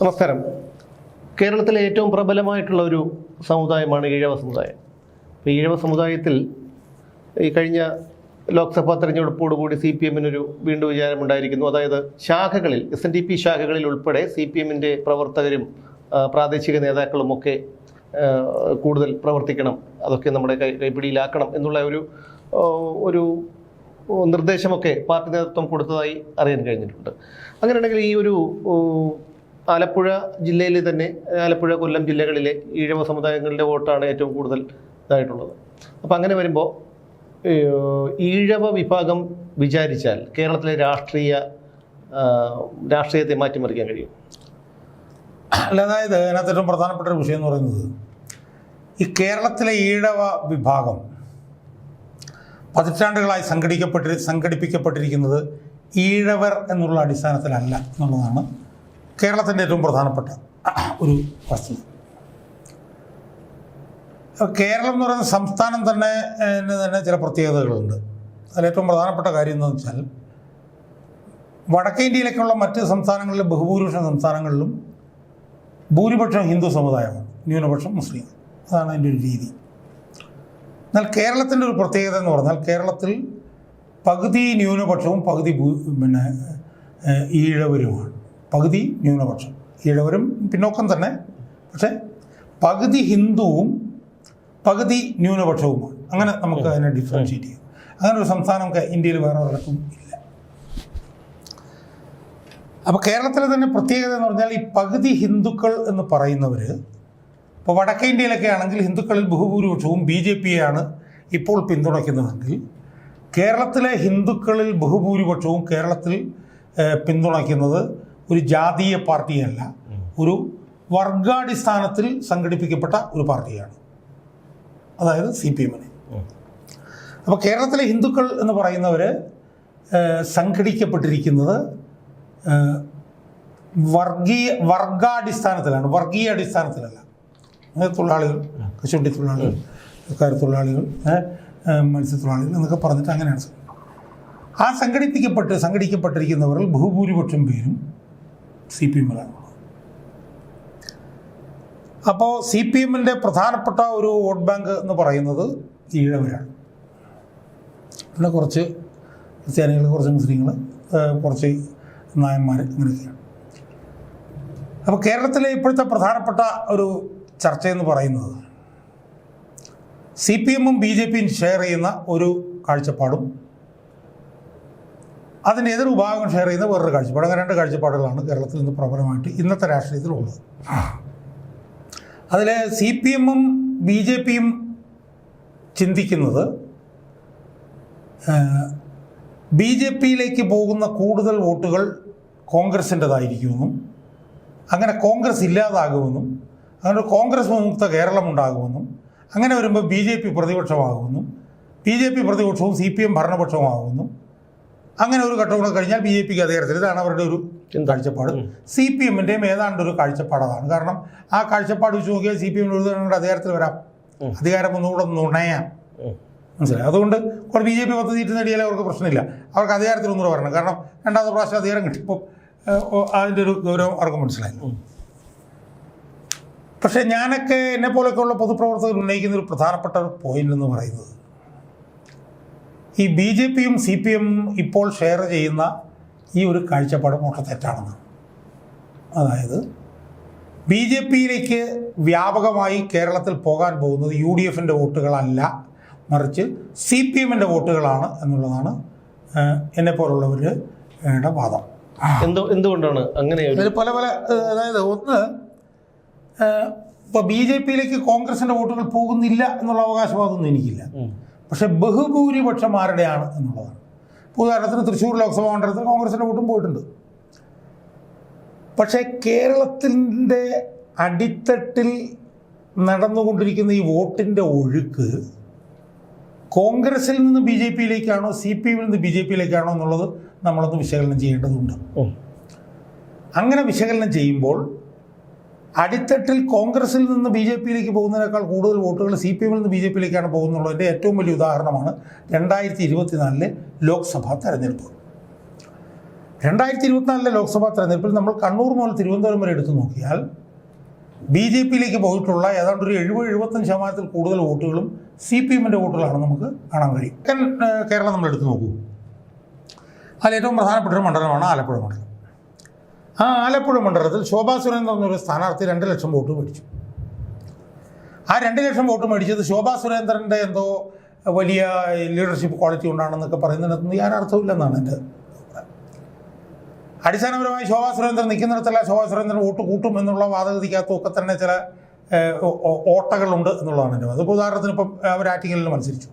നമസ്കാരം. കേരളത്തിലെ ഏറ്റവും പ്രബലമായിട്ടുള്ള ഒരു സമുദായമാണ് ഈഴവ സമുദായം. ഈഴവ സമുദായത്തിൽ ഈ കഴിഞ്ഞ ലോക്സഭാ തെരഞ്ഞെടുപ്പോടുകൂടി സി പി എമ്മിനൊരു വീണ്ടും വിചാരമുണ്ടായിരിക്കുന്നു. അതായത് ശാഖകളിൽ എസ് എൻ ഡി പി ശാഖകളിൽ ഉൾപ്പെടെ സി പി എമ്മിന്റെ പ്രവർത്തകരും പ്രാദേശിക നേതാക്കളുമൊക്കെ കൂടുതൽ പ്രവർത്തിക്കണം അതൊക്കെ നമ്മുടെ കൈ കൈപ്പിടിയിലാക്കണം എന്നുള്ള ഒരു ഒരു നിർദ്ദേശമൊക്കെ പാർട്ടി നേതൃത്വം കൊടുത്തതായി അറിയാൻ കഴിഞ്ഞിട്ടുണ്ട്. അങ്ങനെയാണെങ്കിൽ ഈ ഒരു ആലപ്പുഴ ജില്ലയിൽ തന്നെ ആലപ്പുഴ കൊല്ലം ജില്ലകളിലെ ഈഴവ സമുദായങ്ങളുടെ വോട്ടാണ് ഏറ്റവും കൂടുതൽ ഇതായിട്ടുള്ളത്. അപ്പം അങ്ങനെ വരുമ്പോൾ ഈഴവ വിഭാഗം വിചാരിച്ചാൽ കേരളത്തിലെ രാഷ്ട്രീയ രാഷ്ട്രീയത്തെ മാറ്റിമറിക്കാൻ കഴിയും. അല്ല അതായത് അതിനകത്ത് ഏറ്റവും പ്രധാനപ്പെട്ട ഒരു വിഷയം എന്ന് പറയുന്നത് ഈ കേരളത്തിലെ ഈഴവ വിഭാഗം പതിറ്റാണ്ടുകളായി സംഘടിക്കപ്പെട്ടി സംഘടിപ്പിക്കപ്പെട്ടിരിക്കുന്നത് ഈഴവർ എന്നുള്ള അടിസ്ഥാനത്തിലല്ല എന്നുള്ളതാണ് കേരളത്തിന്റെ ഏറ്റവും പ്രധാനപ്പെട്ട ഒരു വസ്തുത കേരളം എന്ന് പറയുന്ന സംസ്ഥാനം തന്നെ തന്നെ ചില പ്രത്യേകതകളുണ്ട്. അതിലേറ്റവും പ്രധാനപ്പെട്ട കാര്യം എന്താണെന്ന് വെച്ചാൽ വടക്കേ ഇന്ത്യയിലേക്കുള്ള മറ്റ് സംസ്ഥാനങ്ങളിലെ ബഹുഭൂരിപക്ഷം സംസ്ഥാനങ്ങളിലും ഭൂരിപക്ഷം ഹിന്ദു സമുദായമാണ്. ന്യൂനപക്ഷം മുസ്ലിം. അതാണ് അതിന്റെ ഒരു രീതി. എന്നാൽ കേരളത്തിന്റെ ഒരു പ്രത്യേകത എന്ന് പറഞ്ഞാൽ കേരളത്തിൽ പകുതി ന്യൂനപക്ഷവും പകുതി പിന്നെ ഈഴവരുമാണ്. പകുതി ന്യൂനപക്ഷം ഈഴവരും പിന്നോക്കം തന്നെ. പക്ഷേ പകുതി ഹിന്ദുവും പകുതി ന്യൂനപക്ഷവുമാണ്. അങ്ങനെ നമുക്ക് അതിനെ ഡിഫറൻഷിയേറ്റ് ചെയ്യാം. അങ്ങനെ ഒരു സംസ്ഥാനം ഇന്ത്യയിൽ വേറെ ഒരിടത്തും ഇല്ല. അപ്പോൾ കേരളത്തിലെ തന്നെ പ്രത്യേകത എന്ന് പറഞ്ഞാൽ ഈ പകുതി ഹിന്ദുക്കൾ എന്ന് പറയുന്നവർ ഇപ്പോൾ വടക്കേ ഇന്ത്യയിലൊക്കെ ആണെങ്കിൽ ഹിന്ദുക്കളിൽ ബഹുഭൂരിപക്ഷവും ബി ജെ പിയെയാണ് ഇപ്പോൾ പിന്തുണയ്ക്കുന്നതെങ്കിൽ കേരളത്തിലെ ഹിന്ദുക്കളിൽ ബഹുഭൂരിപക്ഷവും കേരളത്തിൽ പിന്തുണയ്ക്കുന്നത് ഒരു ജാതീയ പാർട്ടിയല്ല. ഒരു വർഗാടിസ്ഥാനത്തിൽ സംഘടിപ്പിക്കപ്പെട്ട ഒരു പാർട്ടിയാണ്. അതായത് സി പി എമ്മിന്. അപ്പോൾ കേരളത്തിലെ ഹിന്ദുക്കൾ എന്ന് പറയുന്നവർ സംഘടിക്കപ്പെട്ടിരിക്കുന്നത് വർഗീയ വർഗാടിസ്ഥാനത്തിലാണ്. വർഗീയ അടിസ്ഥാനത്തിലല്ല. തൊഴിലാളികൾ കശുവണ്ടി തൊഴിലാളികൾ കയർത്തൊഴിലാളികൾ തൊഴിലാളികൾ ഏഹ്, മത്സ്യത്തൊഴിലാളികൾ എന്നൊക്കെ പറഞ്ഞിട്ട് അങ്ങനെയാണ്. ആ സംഘടിപ്പിക്കപ്പെട്ട് സംഘടിക്കപ്പെട്ടിരിക്കുന്നവരിൽ ബഹുഭൂരിപക്ഷം പേരും സി പി എമ്മിലാണ്. അപ്പോൾ സി പി എമ്മിന്റെ പ്രധാനപ്പെട്ട ഒരു വോട്ട് ബാങ്ക് എന്ന് പറയുന്നത് ഈഴവരാണ്. പിന്നെ കുറച്ച് ക്രിസ്ത്യാനികൾ കുറച്ച് മുസ്ലിങ്ങൾ കുറച്ച് നായന്മാർ ഇങ്ങനെയൊക്കെയാണ്. അപ്പോൾ കേരളത്തിലെ ഇപ്പോഴത്തെ പ്രധാനപ്പെട്ട ഒരു ചർച്ചയെന്ന് പറയുന്നത് സി പി എമ്മും ബി ജെ പിയും ഷെയർ ചെയ്യുന്ന ഒരു കാഴ്ചപ്പാടും അതിന്റെ എതിർ വിഭാഗം ഷെയർ ചെയ്യുന്ന വേറൊരു കാഴ്ചപ്പാട്. അങ്ങനെ രണ്ട് കാഴ്ചപ്പാടുകളാണ് കേരളത്തിൽ നിന്ന് പ്രബലമായിട്ട് ഇന്നത്തെ രാഷ്ട്രീയത്തിലുള്ളത്. അതിൽ സി പി എമ്മും ബി ജെ പിയും ചിന്തിക്കുന്നത് ബി ജെ പിയിലേക്ക് പോകുന്ന കൂടുതൽ വോട്ടുകൾ കോൺഗ്രസിന്റെതായിരിക്കുമെന്നും അങ്ങനെ കോൺഗ്രസ് ഇല്ലാതാകുമെന്നും അങ്ങനെ കോൺഗ്രസ് വിമുക്ത കേരളം ഉണ്ടാകുമെന്നും അങ്ങനെ വരുമ്പോൾ ബി ജെ പി പ്രതിപക്ഷമാകുമെന്നും ബി ജെ പി പ്രതിപക്ഷവും സി പി എം ഭരണപക്ഷമാകുമെന്നും അങ്ങനെ ഒരു ഘട്ടം കൂടെ കഴിഞ്ഞാൽ ബി ജെ പിക്ക് അധികാരത്തിൽ ഇതാണ് അവരുടെ ഒരു കാഴ്ചപ്പാട്. സി പി എമ്മിന്റെയും ഏതാണ്ട് ഒരു കാഴ്ചപ്പാട് അതാണ് കാരണം ആ കാഴ്ചപ്പാട് വെച്ച് നോക്കിയാൽ സി പി എമ്മിന് ഒരു തവണ അധികാരത്തിൽ വരാം. അധികാരം ഒന്നുകൂടെ നുണയാം. മനസ്സിലായി? അതുകൊണ്ട് കുറേ ബി ജെ പി പത്ത് സീറ്റ് നേടിയാലേ അവർക്ക് പ്രശ്നമില്ല. അവർക്ക് അധികാരത്തിൽ ഒന്നുകൂടെ വരണം. കാരണം രണ്ടാമത്തെ പ്രാവശ്യം അധികാരം കിട്ടിയപ്പോൾ അതിന്റെ ഒരു ഗൗരവം അവർക്ക് മനസ്സിലായി പക്ഷേ ഞാനൊക്കെ എന്നെ പോലെയൊക്കെയുള്ള പൊതുപ്രവർത്തകർ ഉന്നയിക്കുന്ന ഒരു പ്രധാനപ്പെട്ട ഒരു പോയിന്റ് എന്ന് പറയുന്നത് ഈ ബി ജെ പിയും സി പി എം ഇപ്പോൾ ഷെയർ ചെയ്യുന്ന ഈ ഒരു കാഴ്ചപ്പാട് മൊട്ട തെറ്റാണെന്ന്. അതായത് ബി ജെ പിയിലേക്ക് വ്യാപകമായി കേരളത്തിൽ പോകാൻ പോകുന്നത് യു ഡി എഫിന്റെ വോട്ടുകളല്ല മറിച്ച് സി പി എമ്മിന്റെ വോട്ടുകളാണ് എന്നുള്ളതാണ് എന്നെ പോലുള്ളവരുടെ വാദം. എന്തോ എന്തുകൊണ്ടാണ് അങ്ങനെ പല പല അതായത് ഒന്ന് ഇപ്പോൾ ബി ജെ പിയിലേക്ക് കോൺഗ്രസിന്റെ വോട്ടുകൾ പോകുന്നില്ല എന്നുള്ള അവകാശവാദമൊന്നും എനിക്കില്ല. പക്ഷെ ബഹുഭൂരിപക്ഷം ആരുടെയാണ് എന്നുള്ളതാണ്. ഇപ്പോൾ ഉദാഹരണത്തിന് തൃശ്ശൂർ ലോക്സഭാ മണ്ഡലത്തിൽ കോൺഗ്രസിന്റെ വോട്ടും പോയിട്ടുണ്ട്. പക്ഷേ കേരളത്തിന്റെ അടിത്തട്ടിൽ നടന്നുകൊണ്ടിരിക്കുന്ന ഈ വോട്ടിന്റെ ഒഴുക്ക് കോൺഗ്രസിൽ നിന്ന് ബി ജെ പിയിലേക്കാണോ സി പി എമ്മിൽ നിന്ന് ബി ജെ പിയിലേക്കാണോ എന്നുള്ളത് നമ്മളൊന്ന് വിശകലനം ചെയ്യേണ്ടതുണ്ട്. അങ്ങനെ വിശകലനം ചെയ്യുമ്പോൾ അടിത്തട്ടിൽ കോൺഗ്രസിൽ നിന്ന് ബി ജെ പിയിലേക്ക് പോകുന്നതിനേക്കാൾ കൂടുതൽ വോട്ടുകൾ സി പി എമ്മിൽ നിന്ന് ബി ജെ പിയിലേക്കാണ് പോകുന്നുള്ളതിന്റെ ഏറ്റവും വലിയ ഉദാഹരണമാണ് രണ്ടായിരത്തി ഇരുപത്തിനാലിലെ ലോക്സഭാ തെരഞ്ഞെടുപ്പ്. രണ്ടായിരത്തി ഇരുപത്തിനാലിലെ ലോക്സഭാ തെരഞ്ഞെടുപ്പിൽ നമ്മൾ കണ്ണൂർ മുതൽ തിരുവനന്തപുരം വരെ എടുത്തു നോക്കിയാൽ ബി ജെ പിയിലേക്ക് പോയിട്ടുള്ള ഏതാണ്ട് ഒരു എഴുപത് എഴുപത്തഞ്ച് ശതമാനത്തിൽ കൂടുതൽ വോട്ടുകളും സി പി എമ്മിന്റെ വോട്ടുകളാണ് നമുക്ക് കാണാൻ കഴിയും. കേരളം നമ്മൾ എടുത്തു നോക്കൂ. അതിൽ ഏറ്റവും പ്രധാനപ്പെട്ട ഒരു മണ്ഡലമാണ് ആലപ്പുഴ മണ്ഡലം. ആ ആലപ്പുഴ മണ്ഡലത്തിൽ ശോഭാ സുരേന്ദ്രൻ എന്നൊരു സ്ഥാനാർത്ഥി രണ്ട് ലക്ഷം വോട്ട് മേടിച്ചു. ആ രണ്ട് ലക്ഷം വോട്ട് മേടിച്ചത് ശോഭാ സുരേന്ദ്രന്റെ എന്തോ വലിയ ലീഡർഷിപ്പ് ക്വാളിറ്റി ഉണ്ടാണെന്നൊക്കെ പറയുന്നതിനകത്തൊന്നും യാതൊരു അർത്ഥമില്ലെന്നാണ് എന്റെ. അടിസ്ഥാനപരമായി ശോഭാ സുരേന്ദ്രൻ നിൽക്കുന്നിടത്തല്ല ശോഭാ സുരേന്ദ്രൻ വോട്ട് കൂട്ടും എന്നുള്ള വാദഗതിക്കകത്തൊക്കെ തന്നെ ചില ഓട്ടകളുണ്ട് എന്നുള്ളതാണ് എന്റെ അതിപ്പോൾ ഉദാഹരണത്തിന് ഇപ്പം അവർ ആറ്റിങ്ങലിൽ മത്സരിച്ചു.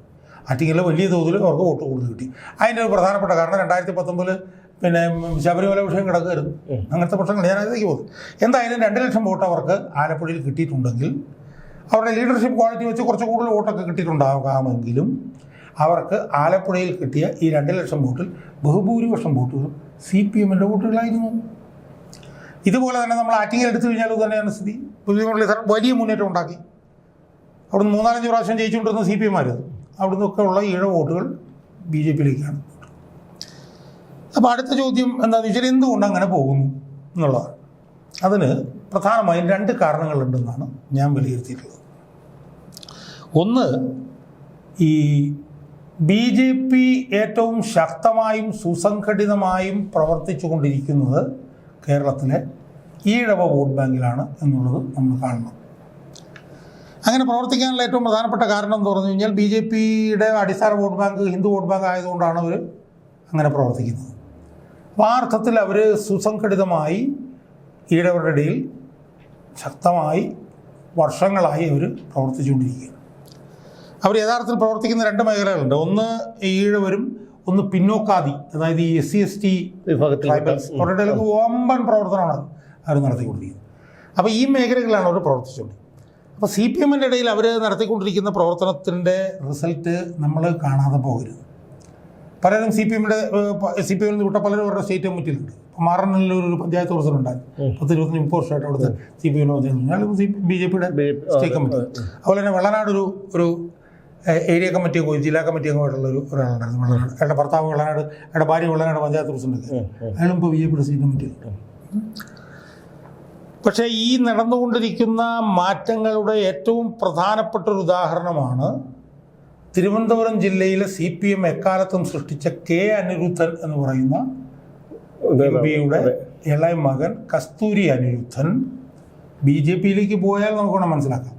ആറ്റിങ്ങലിൽ വലിയ തോതിൽ അവർക്ക് വോട്ട് കൂടുതൽ കിട്ടി. അതിന്റെ ഒരു പ്രധാനപ്പെട്ട കാരണം രണ്ടായിരത്തി പത്തൊമ്പതിൽ പിന്നെ ശബരിമല വിഷയം കിടക്കരുത്. അങ്ങനത്തെ പ്രശ്നങ്ങൾ ഞാൻ അതിലേക്ക് പോകും. എന്തായാലും രണ്ട് ലക്ഷം വോട്ട് അവർക്ക് ആലപ്പുഴയിൽ കിട്ടിയിട്ടുണ്ടെങ്കിൽ അവരുടെ ലീഡർഷിപ്പ് ക്വാളിറ്റി വെച്ച് കുറച്ച് കൂടുതൽ വോട്ടൊക്കെ കിട്ടിയിട്ടുണ്ടാകാമെങ്കിലും അവർക്ക് ആലപ്പുഴയിൽ കിട്ടിയ ഈ രണ്ട് ലക്ഷം വോട്ടിൽ ബഹുഭൂരിപക്ഷം വോട്ടുകളും സി പി എമ്മിന്റെ വോട്ടുകളായിരുന്നു. ഇതുപോലെ തന്നെ നമ്മൾ ആറ്റിങ്ങൽ എടുത്തു കഴിഞ്ഞാൽ ഇത് തന്നെയാണ് സ്ഥിതി. പുതിയ മുരളീധരൻ വലിയ മുന്നേറ്റം ഉണ്ടാക്കി. അവിടുന്ന് മൂന്നാലഞ്ച് പ്രാവശ്യം ജയിച്ചുകൊണ്ടിരുന്ന സി പി എമാർ അവിടുന്നൊക്കെ ഉള്ള ഈഴ വോട്ടുകൾ ബി ജെ പിയിലേക്കാണ്. അപ്പോൾ അടുത്ത ചോദ്യം എന്താണെന്ന് വെച്ചാൽ എന്തുകൊണ്ട് അങ്ങനെ പോകുന്നു എന്നുള്ളതാണ്. അതിന് പ്രധാനമായും രണ്ട് കാരണങ്ങളുണ്ടെന്നാണ് ഞാൻ വിലയിരുത്തിയിട്ടുള്ളത്. ഒന്ന് ഈ ബി ജെ പി ഏറ്റവും ശക്തമായും സുസംഘടിതമായും പ്രവർത്തിച്ചു കൊണ്ടിരിക്കുന്നത് കേരളത്തിലെ ഈഴവ വോട്ട് ബാങ്കിലാണ് എന്നുള്ളത് നമ്മൾ കാണണം. അങ്ങനെ പ്രവർത്തിക്കാനുള്ള ഏറ്റവും പ്രധാനപ്പെട്ട കാരണം എന്ന് പറഞ്ഞു കഴിഞ്ഞാൽ ബി ജെ പിയുടെ അടിസ്ഥാന vote bank Hindu vote bank ആയതുകൊണ്ടാണ് അവർ അങ്ങനെ പ്രവർത്തിക്കുന്നത്. അപ്പോൾ ആ അർത്ഥത്തിൽ അവർ സുസംഘടിതമായി ഈഴവരുടെ ഇടയിൽ ശക്തമായി വർഷങ്ങളായി അവർ പ്രവർത്തിച്ചുകൊണ്ടിരിക്കുകയാണ്. അവർ യഥാർത്ഥത്തിൽ പ്രവർത്തിക്കുന്ന രണ്ട് മേഖലകളുണ്ട്. ഒന്ന് ഈഴവരും ഒന്ന് പിന്നോക്കാതി അതായത് ഈ എസ് സി എസ് ടി വിഭാഗത്തിൽ ട്രൈബൽസ്. അവരുടെ വമ്പൻ പ്രവർത്തനമാണ് അവർ നടത്തിക്കൊണ്ടിരിക്കുന്നത്. അപ്പോൾ ഈ മേഖലകളിലാണ് അവർ പ്രവർത്തിച്ചുകൊണ്ടിരിക്കുന്നത്. അപ്പോൾ സി പി എമ്മിന്റെ ഇടയിൽ അവർ നടത്തിക്കൊണ്ടിരിക്കുന്ന പ്രവർത്തനത്തിന്റെ റിസൾട്ട് നമ്മൾ കാണാതെ പോകരുത്. പലരും സി പി എമ്മിന്റെ സി പി എമ്മിൽ നിന്ന് വിട്ട പലരും അവരുടെ സ്റ്റേറ്റ് കമ്മിറ്റിയിലുണ്ട് മാറനല്ലൂർ ഒരു പഞ്ചായത്ത് പ്രസിഡന്റ്. ഉണ്ടായിരുന്നു പത്ത് ഇരുപത്തഞ്ച് മുപ്പത് വർഷമായിട്ട് അവിടുത്തെ സി പി എമ്മിന്റെ ബി ജെ പിയുടെ സ്റ്റേറ്റ് കമ്മിറ്റി. അതുപോലെ തന്നെ വെള്ളനാട് ഒരു ഒരു ഏരിയ കമ്മിറ്റി അംഗവും ജില്ലാ കമ്മിറ്റി അങ്ങോട്ടുള്ള ഒരു ഒരാളുണ്ടായിരുന്നു വെള്ളനാട്. അയാളുടെ ഭർത്താവ് വെള്ളനാട് അയാളുടെ ഭാര്യ വെള്ളനാട് പഞ്ചായത്ത് പ്രസിഡന്റ് അയാളും ഇപ്പോൾ ബി ജെ പിയുടെ സ്റ്റേറ്റ് കമ്മിറ്റിയിലുണ്ട് പക്ഷേ ഈ നടന്നുകൊണ്ടിരിക്കുന്ന മാറ്റങ്ങളുടെ ഏറ്റവും പ്രധാനപ്പെട്ട ഒരു ഉദാഹരണമാണ് തിരുവനന്തപുരം ജില്ലയിലെ സി പി എം എക്കാലത്തും സൃഷ്ടിച്ച കെ അനിരുദ്ധൻ എന്ന് പറയുന്ന എം പിയുടെ ഇളയ മകൻ കസ്തൂരി അനിരുദ്ധൻ. ബി ജെ പിയിലേക്ക് പോയാൽ നമുക്ക് വേണം മനസ്സിലാക്കാം.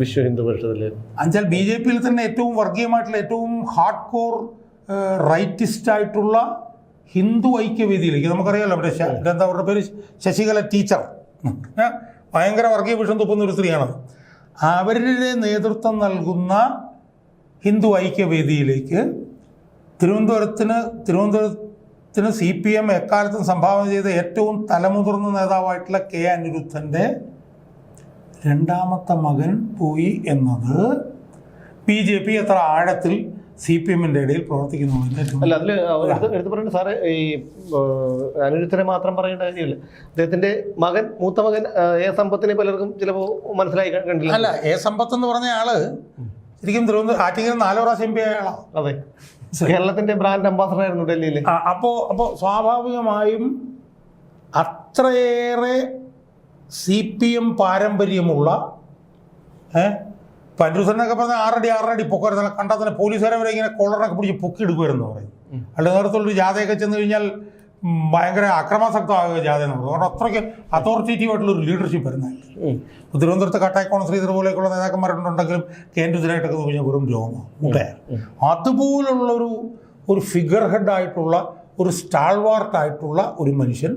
വിശ്വ ഹിന്ദു പരിഷത്തിലെ. എന്നുവെച്ചാൽ ബി ജെ പിയിൽ തന്നെ ഏറ്റവും വർഗീയമായിട്ടുള്ള ഏറ്റവും ഹാർഡ് കോർ റൈറ്റിസ്റ്റ് ആയിട്ടുള്ള ഹിന്ദു ഐക്യവേദിയിലേക്ക് നമുക്കറിയാലോ അവിടെ എന്താ അവരുടെ പേര് ശശികല ടീച്ചർ? ഭയങ്കര വർഗീയ വിഷം തുപ്പുന്ന ഒരു സ്ത്രീയാണ് അവരുടെ നേതൃത്വം നൽകുന്ന ഹിന്ദു ഐക്യവേദിയിലേക്ക് തിരുവനന്തപുരത്തിന് തിരുവനന്തപുരത്തിന് സി പി എം എക്കാലത്തും സംഭാവന ചെയ്ത ഏറ്റവും തലമുതിർന്ന നേതാവായിട്ടുള്ള കെ അനിരുദ്ധന്റെ രണ്ടാമത്തെ മകൻ പോയി എന്നത് ബി ജെ പി എത്ര ആഴത്തിൽ സി പി എമ്മിന്റെ ഇടയിൽ പ്രവർത്തിക്കുന്നു അല്ല അതിൽ എടുത്ത് എടുത്ത് പറയേണ്ട. സാറേ ഈ അനിരുദ്ധനെ മാത്രം പറയേണ്ട കാര്യമില്ല. അദ്ദേഹത്തിന്റെ മകൻ മൂത്ത മകൻ എ സമ്പത്തിനെ പലർക്കും ചിലപ്പോൾ മനസ്സിലായി കണ്ടില്ല. അല്ല എ സമ്പത്ത് എന്ന് പറഞ്ഞ ആൾ ശരിക്കും തിരുവനന്തപുരം ആറ്റിങ്ങൽ നാലോ പ്രാവശ്യം എം പി ആയ ആളാണ് അതെ. കേരളത്തിന്റെ ബ്രാൻഡ് അംബാസഡർ ആയിരുന്നു ഡൽഹിയിൽ അപ്പോ അപ്പോ അപ്പോൾ സ്വാഭാവികമായും അത്രയേറെ സി പി എം പാരമ്പര്യമുള്ള പൻഡുസനൊക്കെ പറഞ്ഞാൽ ആറടി ആറടി പൊക്കരുന്ന കണ്ടാൽ തന്നെ പോലീസുകാരെ വരെ ഇങ്ങനെ കോളറൊക്കെ പിടിച്ച് പൊക്കി എടുക്കുമായിരുന്നു പറയും അയാളുടെ നേരത്തുള്ളൊരു ഒരു ജാഥയൊക്കെ ചെന്ന് കഴിഞ്ഞാൽ ഭയങ്കര അക്രമാസക്തമാകുക ജാഥ എന്ന് പറയുന്നത് കാരണം അത്രയ്ക്ക് അതോറിറ്റേറ്റീവ് ആയിട്ടുള്ള ഒരു ലീഡർഷിപ്പ് വരുന്നതല്ല ഇപ്പോൾ തിരുവനന്തപുരത്ത് കട്ടായക്കോണം ശ്രീധർ പോലെയൊക്കെയുള്ള നേതാക്കന്മാരുണ്ടെങ്കിലും കേന്ദ്രത്തിനായിട്ടൊക്കെ കഴിഞ്ഞാൽ വെറും രോമം. മുട്ടയാണ് അതുപോലുള്ളൊരു ഒരു ഫിഗർ ഹെഡ് ആയിട്ടുള്ള ഒരു സ്റ്റാൾവാർട്ടായിട്ടുള്ള ഒരു മനുഷ്യൻ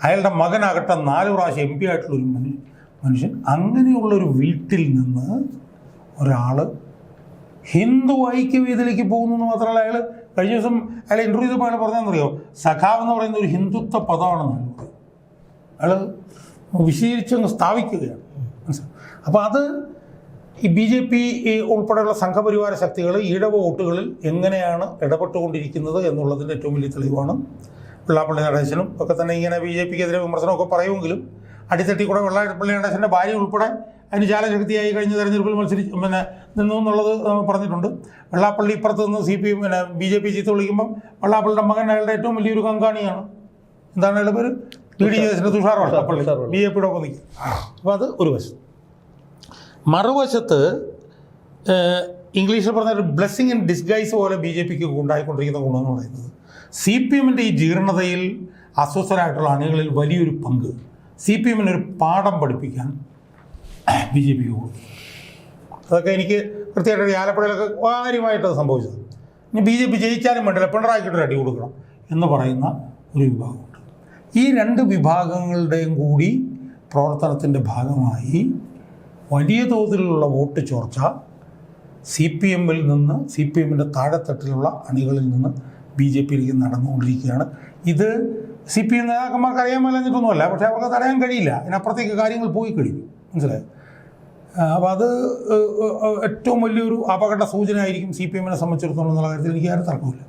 അയാളുടെ മകനാകട്ടെ നാല് പ്രാവശ്യം എം പി ആയിട്ടുള്ള ഒരു മനു- മനുഷ്യൻ അങ്ങനെയുള്ള ഒരു വീട്ടിൽ നിന്ന് ഒരാൾ ഹിന്ദു ഐക്യവേദിയിലേക്ക് പോകുന്നു എന്ന് മാത്രമല്ല അയാൾ കഴിഞ്ഞ ദിവസം അയാൾ ഇന്റർവ്യൂ ചെയ്തപ്പോൾ അയാൾ പറഞ്ഞതെന്നറിയോ സഖാവ് എന്ന് പറയുന്ന ഒരു ഹിന്ദുത്വ പദമാണെന്ന് അയാൾ വിശദീകരിച്ചങ്ങ് സ്ഥാപിക്കുകയാണ്? അപ്പോൾ അത് ഈ ബി ജെ പി ഉൾപ്പെടെയുള്ള സംഘപരിവാര ശക്തികൾ ഈഴവ വോട്ടുകളിൽ എങ്ങനെയാണ് ഇടപെട്ടുകൊണ്ടിരിക്കുന്നത് എന്നുള്ളതിന്റെ ഏറ്റവും വലിയ തെളിവാണ് പിള്ളാപ്പള്ളി നടേശനും ഒക്കെ തന്നെ ഇങ്ങനെ ബി ജെ പിക്കെതിരെ വിമർശനമൊക്കെ പറയുമെങ്കിലും അടിത്തട്ടി കൂടെ വെള്ളാപ്പള്ളി നടേശന്റെ ഭാര്യ ഉൾപ്പെടെ അതിന് ചാലശക്തിയായി കഴിഞ്ഞ തെരഞ്ഞെടുപ്പിൽ മത്സരിച്ച് പിന്നെ നിന്നു എന്നുള്ളത് പറഞ്ഞിട്ടുണ്ട്. വെള്ളാപ്പള്ളി ഇപ്പുറത്ത് നിന്ന് സി പി പിന്നെ ബി ജെ പി ചീത്ത വിളിക്കുമ്പം വെള്ളാപ്പള്ളിയുടെ മകൻ അയാളുടെ ഏറ്റവും വലിയൊരു കങ്കാണിയാണ് എന്താണ് അയാളുടെ പേര്? ബി ഡി എസിന്റെ തുഷാർ വെള്ളാപ്പള്ളി. ബി ജെ പിയുടെ ഒപ്പം നിൽക്കും അപ്പോൾ അത് ഒരു വശം. മറുവശത്ത് ഇംഗ്ലീഷിൽ പറഞ്ഞ ഒരു ബ്ലെസ്സിങ് ഇൻ ഡിസ്ഗൈസ് പോലെ ബി ജെ പിക്ക് ഉണ്ടായിക്കൊണ്ടിരിക്കുന്ന ഗുണമെന്ന് പറയുന്നത് സി പി എമ്മിന്റെ ഈ ജീർണതയിൽ അസ്വസ്ഥരായിട്ടുള്ള അണികളിൽ വലിയൊരു പങ്ക്. സി പി എമ്മിന് ഒരു പാഠം പഠിപ്പിക്കാൻ ബി ജെ പിക്ക് കൊടുത്തു. അതൊക്കെ എനിക്ക് കൃത്യമായിട്ട് ആലപ്പുഴയിലൊക്കെ കാര്യമായിട്ട് അത് സംഭവിച്ചത് ഇനി ബി ജെ പി ജയിച്ചാലും വേണ്ടില്ല പിണറായിക്കൊരു അടി കൊടുക്കണം എന്ന് പറയുന്ന ഒരു വിഭാഗമുണ്ട്. ഈ രണ്ട് വിഭാഗങ്ങളുടെയും കൂടി പ്രവർത്തനത്തിന്റെ ഭാഗമായി വലിയ തോതിലുള്ള വോട്ട് ചോർച്ച സി പി എമ്മിൽ നിന്ന് സി പി എമ്മിന്റെ താഴെത്തട്ടിലുള്ള അണികളിൽ നിന്ന് ബി ജെ പിയിലേക്ക് നടന്നുകൊണ്ടിരിക്കുകയാണ്. ഇത് സി പി എം നേതാക്കന്മാർക്ക് അറിയാൻ എന്നിട്ടൊന്നുമല്ല പക്ഷേ അവർക്ക് തടയാൻ കഴിയില്ല. അതിനപ്പുറത്തേക്ക് കാര്യങ്ങൾ പോയി കഴിഞ്ഞു മനസ്സിലായോ അപ്പോൾ അത് ഏറ്റവും വലിയൊരു അപകട സൂചന ആയിരിക്കും സി പി എമ്മിനെ സംബന്ധിച്ചിടത്തോളം എന്നുള്ള കാര്യത്തിൽ എനിക്ക് ആരും തർക്കമില്ല